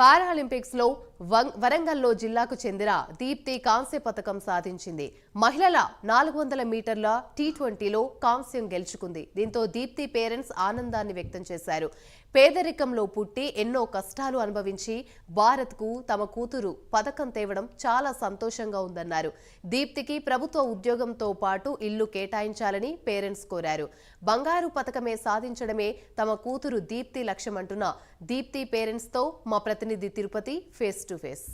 పారాలింపిక్స్లో వం- వరంగల్లో జిల్లాకు చెందిన దీప్తి కాంస్య పథకం సాధించింది. మహిళల నాలుగు వందల మీటర్ల టీ ట్వంటీలో కాంస్యం గెలుచుకుంది. దీంతో దీప్తి పేరెంట్స్ ఆనందాన్ని వ్యక్తం చేశారు. పేదరికంలో పుట్టి ఎన్నో కష్టాలు అనుభవించి భారత్కు తమ కూతురు పథకం తేవడం చాలా సంతోషంగా ఉందన్నారు. దీప్తికి ప్రభుత్వ ఉద్యోగంతో పాటు ఇల్లు కేటాయించాలని పేరెంట్స్ కోరారు. బంగారు పథకమే సాధించడమే తమ కూతురు దీప్తి లక్ష్యమంటున్న. దీప్తి పేరెంట్స్తో మా ప్రతినిధి తిరుపతి ఫేస్ టు ఫేస్.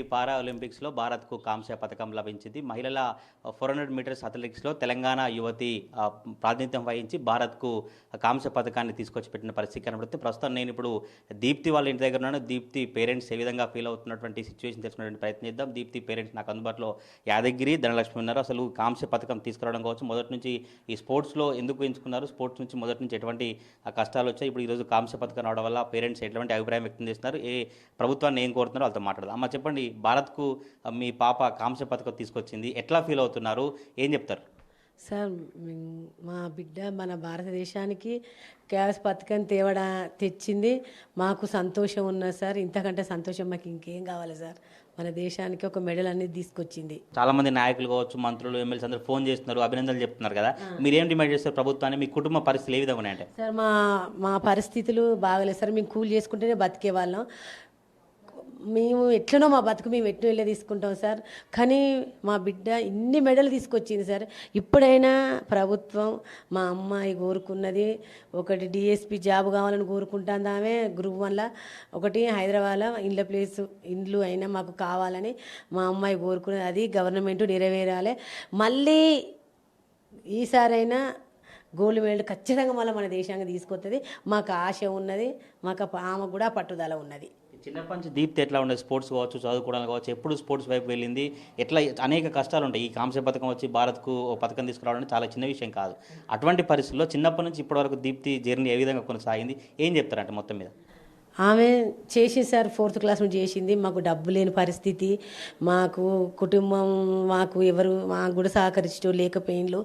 ఈ పారా ఒలింపిక్స్లో భారత్కు కాంస్య పథకం లభించింది. మహిళల ఫోర్ హండ్రెడ్ మీటర్స్ అథ్లెటిక్స్లో తెలంగాణ యువతి ప్రాతినిధ్యం వహించి భారత్కు కాంస్య పథకాన్ని తీసుకొచ్చి పెట్టిన పరిస్థితి కనబడుతుంది. ప్రస్తుతం నేను ఇప్పుడు దీప్తి వాళ్ళ ఇంటి దగ్గర ఉన్నాను. దీప్తి పేరెంట్స్ ఏ విధంగా ఫీల్ అవుతున్నటువంటి సిచ్యువేషన్ తెలుసుకునేటువంటి ప్రయత్నం చేద్దాం. దీప్తి పేరెంట్స్ నాకు అందుబాటులో యాదగిరి ధనలక్ష్మి ఉన్నారు. అసలు కాంస్య పథకం తీసుకురావడం కావచ్చు. మొదటి నుంచి ఈ స్పోర్ట్స్లో ఎందుకు ఎంచుకున్నారు? స్పోర్ట్స్ నుంచి మొదటి నుంచి ఎటువంటి కష్టాలు వచ్చాయి? ఇప్పుడు ఈరోజు కాంస్య పథకం రావడం వల్ల పేరెంట్స్ ఎటువంటి అభిప్రాయం వ్యక్తం చేస్తున్నారు? ఏ ప్రభుత్వాన్ని ఏం కోరుతున్నారో వాళ్ళతో మాట్లాడదాం. అమ్మ చెప్పండి. భారత్కు ఆ, మీ పాప కాంస్య పథకం తీసుకొచ్చింది. ఎట్లా ఫీల్ అవుతున్నారు? ఏం చెప్తారు? సార్ మా బిడ్డ మన భారతదేశానికి క్యాష్ పథకం తేవడా తెచ్చింది. మాకు సంతోషం ఉన్నది సార్ ఇంతకంటే సంతోషం మాకు ఇంకేం కావాలి సార్? మన దేశానికి ఒక మెడల్ అనేది తీసుకొచ్చింది. చాలా మంది నాయకులు కావచ్చు మంత్రులు ఎమ్మెల్యేస్ అందరూ ఫోన్ చేస్తున్నారు అభినందనలు చెప్తున్నారు కదా. మీరేం డిమాండ్ చేస్తారు ప్రభుత్వాన్ని? మీ కుటుంబ పరిస్థితులు ఏ విధంగా ఉన్నాయంటే? సార్ మా మా పరిస్థితులు బాగలేదు సార్. మేము కూలి చేసుకుంటేనే బతికే వాళ్ళం. మేము ఎట్లనో మా బతుకు మేము ఎట్టు వెళ్ళే తీసుకుంటాం సార్. కానీ మా బిడ్డ ఇన్ని మెడలు తీసుకొచ్చింది సార్. ఇప్పుడైనా ప్రభుత్వం మా అమ్మాయి కోరుకున్నది ఒకటి డిఎస్పి జాబ్ కావాలని కోరుకుంటాం ఆమె గ్రూప్ వల్ల ఒకటి హైదరాబాద్లో ఇండ్ల ప్లేస్ ఇండ్లు అయినా మాకు కావాలని మా అమ్మాయి కోరుకున్నది. అది గవర్నమెంట్ నెరవేరాలి. మళ్ళీ ఈసారైనా గోల్డ్ మెడల్ ఖచ్చితంగా మళ్ళీ మన దేశానికి తీసుకొస్తుంది మాకు ఆశ ఉన్నది. మాకు ఆమె కూడా పట్టుదల ఉన్నది. చిన్నప్పటి నుంచి దీప్తి ఎట్లా ఉండే స్పోర్ట్స్ కావచ్చు చదువుకోవడానికి కావచ్చు ఎప్పుడు స్పోర్ట్స్ వైపు వెళ్ళింది? ఎట్లా అనేక కష్టాలు ఉంటాయి. ఈ కాంస్య పథకం వచ్చి భారత్కు ఓ పథకం తీసుకురావడం చాలా చిన్న విషయం కాదు. అటువంటి పరిస్థితుల్లో చిన్నప్పటి నుంచి ఇప్పటివరకు దీప్తి జర్నీ ఏ విధంగా కొనసాగింది? ఏం చెప్తారంటే మొత్తం మీద? ఆమె చేసింది సార్ ఫోర్త్ క్లాస్ నుంచి చేసింది. మాకు డబ్బు లేని పరిస్థితి. మాకు కుటుంబం మాకు ఎవరు మాకు కూడా సహకరించడం లేకపోయిండ్లు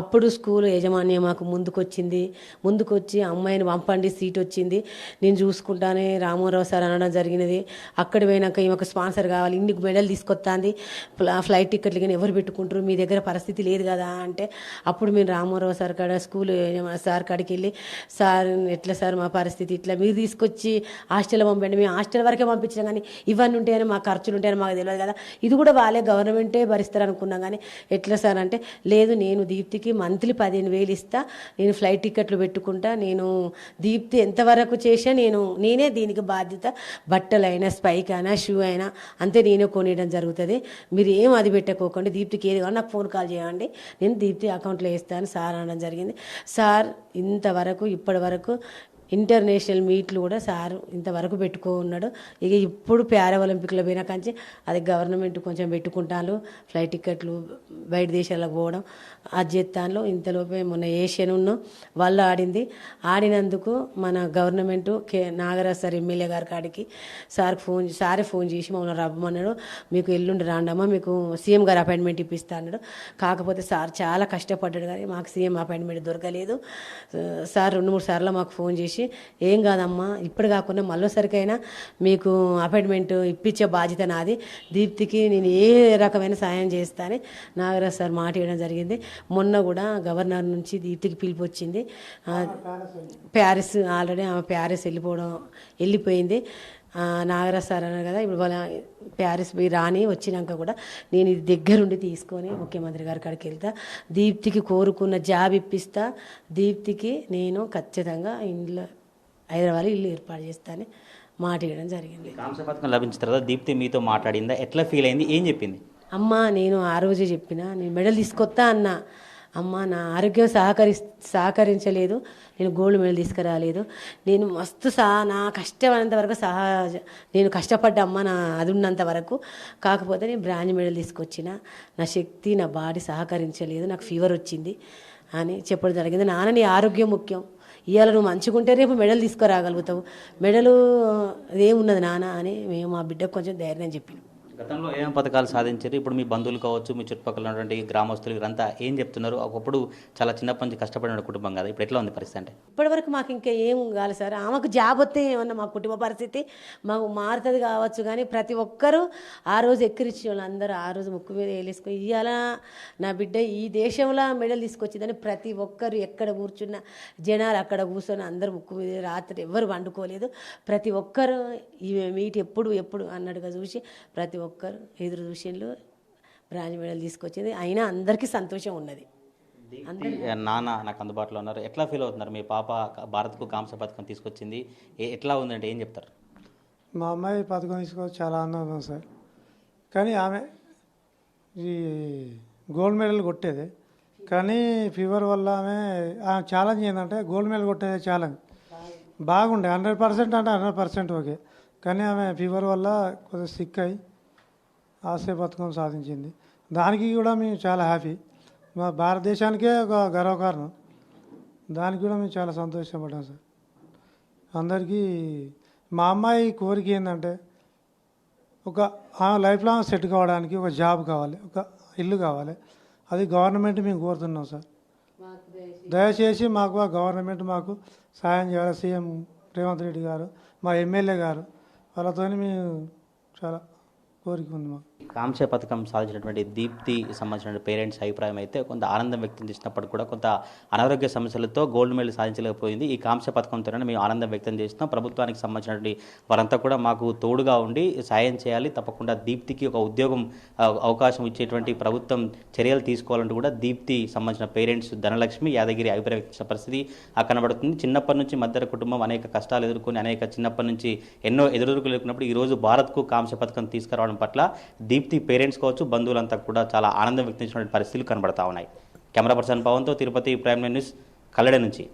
అప్పుడు స్కూల్ యాజమాన్యం మాకు ముందుకొచ్చింది. ముందుకొచ్చి అమ్మాయిని పంపండి సీట్ వచ్చింది. నేను చూసుకుంటానే రామారావు సార్ అనడం జరిగినది. అక్కడ పోయినాక ఈమెకు స్పాన్సర్ కావాలి ఇన్ని మెడల్ తీసుకొస్తాంది ఫ్లైట్ టికెట్లు కానీ ఎవరు పెట్టుకుంటారు? మీ దగ్గర పరిస్థితి లేదు కదా అంటే అప్పుడు మేము రామారావు సార్ కాడ స్కూల్ సార్ కాడికి వెళ్ళి సార్ ఎట్లా సార్ మా పరిస్థితి? ఇట్లా మీరు తీసుకొచ్చి హాస్టల్ పంపండి మేము హాస్టల్ వరకే పంపించాం కానీ ఇవన్నీ ఉంటాయని మా ఖర్చులు ఉంటాయని మాకు తెలియదు కదా. ఇది కూడా వాళ్ళే గవర్నమెంటే భరిస్తారు అనుకున్నాం కానీ ఎట్లా సార్ అంటే లేదు నేను దీప్తికి మంత్లీ పదిహేను వేలు ఇస్తా నేను ఫ్లైట్ టికెట్లు పెట్టుకుంటా నేను దీప్తి ఎంతవరకు చేసా నేను నేనే దీనికి బాధ్యత. బట్టలైనా స్పైక్ అయినా షూ అయినా అంతే నేనే కొనియడం జరుగుతుంది. మీరు ఏం అది పెట్టకోకండి దీప్తికి ఏది కానీ నాకు ఫోన్ కాల్ చేయండి. నేను దీప్తి అకౌంట్లో వేస్తాను సార్ అనడం జరిగింది. సార్ ఇంతవరకు ఇప్పటి వరకు ఇంటర్నేషనల్ మీట్లు కూడా సార్ ఇంతవరకు పెట్టుకో ఉన్నాడు ఇక ఇప్పుడు ప్యారా ఒలింపిక్లో పోయినా కంచి అది గవర్నమెంట్ కొంచెం పెట్టుకుంటాను. ఫ్లైట్ టికెట్లు బయట దేశాలకు పోవడం అది చేస్తాను ఇంతలోపే మొన్న ఏషియన్ ఉన్న వాళ్ళు ఆడింది. ఆడినందుకు మన government K Nagaraj sir MLA గారి కాడికి సార్ ఫోన్ సారే ఫోన్ చేసి మమ్మల్ని రమ్మన్నాడు. మీకు ఎల్లుండి రాండమ్మా మీకు సీఎం గారు అపాయింట్మెంట్ ఇప్పిస్తా అన్నాడు. కాకపోతే సార్ చాలా కష్టపడ్డాడు కానీ మాకు సీఎం అపాయింట్మెంట్ దొరకలేదు. సార్ రెండు మూడు సార్లు మాకు ఫోన్ చేసి ఏం కాదమ్మా ఇప్పుడు కాకుండా మళ్ళీసరికైనా మీకు అపాయింట్మెంట్ ఇప్పించే బాధ్యత నాది. దీప్తికి నేను ఏ రకమైన సాయం చేస్తానని నాగరాజ్ సార్ మాట ఇవ్వడం జరిగింది. మొన్న కూడా గవర్నర్ నుంచి దీప్తికి పిలుపు వచ్చింది. ప్యారిస్ ఆల్రెడీ ఆమె ప్యారిస్ వెళ్ళిపోవడం వెళ్ళిపోయింది. నాగరాజ్ సార్ అన్నారు కదా ఇప్పుడు వాళ్ళ ప్యారిస్ పోయి రాని వచ్చినాక కూడా నేను ఇది దగ్గరుండి తీసుకొని ముఖ్యమంత్రి గారి కాడికి వెళ్తా దీప్తికి కోరుకున్న జాబ్ ఇప్పిస్తా దీప్తికి నేను ఖచ్చితంగా ఇంట్లో హైదరాబాద్ ఇల్లు ఏర్పాటు చేస్తానని మాట ఇవ్వడం జరిగింది. పథకం లభించిన తర్వాత దీప్తి మీతో మాట్లాడిందా? ఎట్లా ఫీల్ అయింది? ఏం చెప్పింది? అమ్మ నేను ఆ రోజే చెప్పిన నేను మెడల్ తీసుకొస్తా అన్న. అమ్మ నా ఆరోగ్యం సహకరి సహకరించలేదు. నేను గోల్డ్ మెడల్ తీసుకురాలేదు. నేను మస్తు సహా నా కష్టమైనంత వరకు సహజ నేను కష్టపడ్డ అమ్మ నా అది ఉన్నంత వరకు. కాకపోతే నేను బ్రాంజ్ మెడల్ తీసుకొచ్చిన. నా శక్తి నా బాడీ సహకరించలేదు. నాకు ఫీవర్ వచ్చింది అని చెప్పడం జరిగింది. నాన్న నీ ఆరోగ్యం ముఖ్యం. ఇవాళ నువ్వు మంచిగుంటే రేపు మెడల్ తీసుకురాగలుగుతావు. మెడలు ఏమున్నది నాన్న అని మేము మా బిడ్డకు కొంచెం ధైర్యం చెప్పినాం. గతంలో ఏం పథకాలు సాధించారు? ఇప్పుడు మీ బంధువులు కావచ్చు మీ చుట్టుపక్కల ఉన్నటువంటి గ్రామస్తులు వీరంతా ఏం చెప్తున్నారు? ఒకప్పుడు చాలా చిన్నప్పటి నుంచి కష్టపడిన కుటుంబం కదా. ఇప్పుడు ఎట్లా ఉంది పరిస్థితి అంటే? ఇప్పటివరకు మాకు ఇంకా ఏం కాదు సార్. ఆమెకు జాబ్ వస్తే ఏమన్నా మా కుటుంబ పరిస్థితి మాకు మారుతుంది కావచ్చు కానీ ప్రతి ఒక్కరూ ఆ రోజు ఎక్కిరిచ్చిన వాళ్ళు అందరూ ఆ రోజు ముక్కు మీద వేలేసుకొని ఇవాళ నా బిడ్డ ఈ దేశంలో మెడల్ తీసుకొచ్చిందని ప్రతి ఒక్కరు ఎక్కడ కూర్చున్న జనాలు అక్కడ కూర్చొని అందరూ ముక్కు మీద రాత్రి ఎవ్వరు వండుకోలేదు ప్రతి ఒక్కరు ఈ మీటి ఎప్పుడు ఎప్పుడు అన్నట్టుగా చూసి ప్రతి ఒక్కరు ఎదురు చూసిండ్లు బ్రాంజ్ మెడల్ తీసుకొచ్చింది. అయినా అందరికీ సంతోషం ఉన్నది. నాన్న నాకు అందుబాటులో ఉన్నారు. ఎట్లా ఫీల్ అవుతున్నారు? మీ పాప భారత్కు కాంస్య పథకం తీసుకొచ్చింది. ఏ- ఎట్లా ఉందంటే ఏం చెప్తారు? మా అమ్మాయి పథకం తీసుకోవచ్చు చాలా ఆనందం ఉంది సార్. కానీ ఆమె ఈ గోల్డ్ మెడల్ కొట్టేది. కానీ ఫీవర్ వల్ల ఆమె ఆమె ఛాలెంజ్ ఏంటంటే గోల్డ్ మెడల్ కొట్టేది ఛాలెంజ్ బాగుండే హండ్రెడ్ పర్సెంట్ అంటే హండ్రెడ్ పర్సెంట్ ఓకే. కానీ ఆమె ఫీవర్ వల్ల కొద్దిగా సిక్ అయి ఆశయ పథకం సాధించింది. దానికి కూడా మేము చాలా హ్యాపీ. మా భారతదేశానికే ఒక గర్వకారణం. దానికి కూడా మేము చాలా సంతోషపడ్డాం సార్. అందరికీ మా అమ్మాయి కోరిక ఏంటంటే ఒక ఆమె లైఫ్ లాంగ్ సెట్ కావడానికి ఒక జాబ్ కావాలి ఒక ఇల్లు కావాలి. అది గవర్నమెంట్ మేము కోరుతున్నాం సార్. దయచేసి మాకు ఆ గవర్నమెంట్ మాకు సాయం చేయాలి. సీఎం రేవంత్ రెడ్డి గారు మా ఎమ్మెల్యే గారు వాళ్ళతో మేము చాలా కోరిక ఉంది మాకు. కాంక్ష పథకం సాధించినటువంటి దీప్తి సంబంధించిన పేరెంట్స్ అభిప్రాయం అయితే కొంత ఆనందం వ్యక్తం చేసినప్పుడు కూడా కొంత అనారోగ్య సమస్యలతో గోల్డ్ మెడల్ సాధించలేకపోయింది. ఈ కాంక్ష పథకంతోనే మేము ఆనందం వ్యక్తం చేస్తున్నాం. ప్రభుత్వానికి సంబంధించినటువంటి వారంతా కూడా మాకు తోడుగా ఉండి సాయం చేయాలి. తప్పకుండా దీప్తికి ఒక ఉద్యోగం అవకాశం ఇచ్చేటువంటి ప్రభుత్వం చర్యలు తీసుకోవాలంటూ కూడా దీప్తి సంబంధించిన పేరెంట్స్ ధనలక్ష్మి యాదగిరి అభిప్రాయం వ్యక్తించిన పరిస్థితి ఆ కనబడుతుంది. చిన్నప్పటి నుంచి మధ్య కుటుంబం అనేక కష్టాలు ఎదుర్కొని అనేక చిన్నప్పటి నుంచి ఎన్నో ఎదురుకులు ఎదుర్కొన్నప్పుడు ఈ రోజు భారత్కు కాంక్ష పథకం తీసుకురావడం పట్ల దీప్తి పేరెంట్స్ కావచ్చు బంధువులంతా కూడా చాలా ఆనందం వ్యక్తించినటువంటి పరిస్థితులు కనబడతా ఉన్నాయి. కెమెరా పర్సన్ పవన్తో తిరుపతి ప్రైమ్ న్యూస్ కల్లడ నుంచి.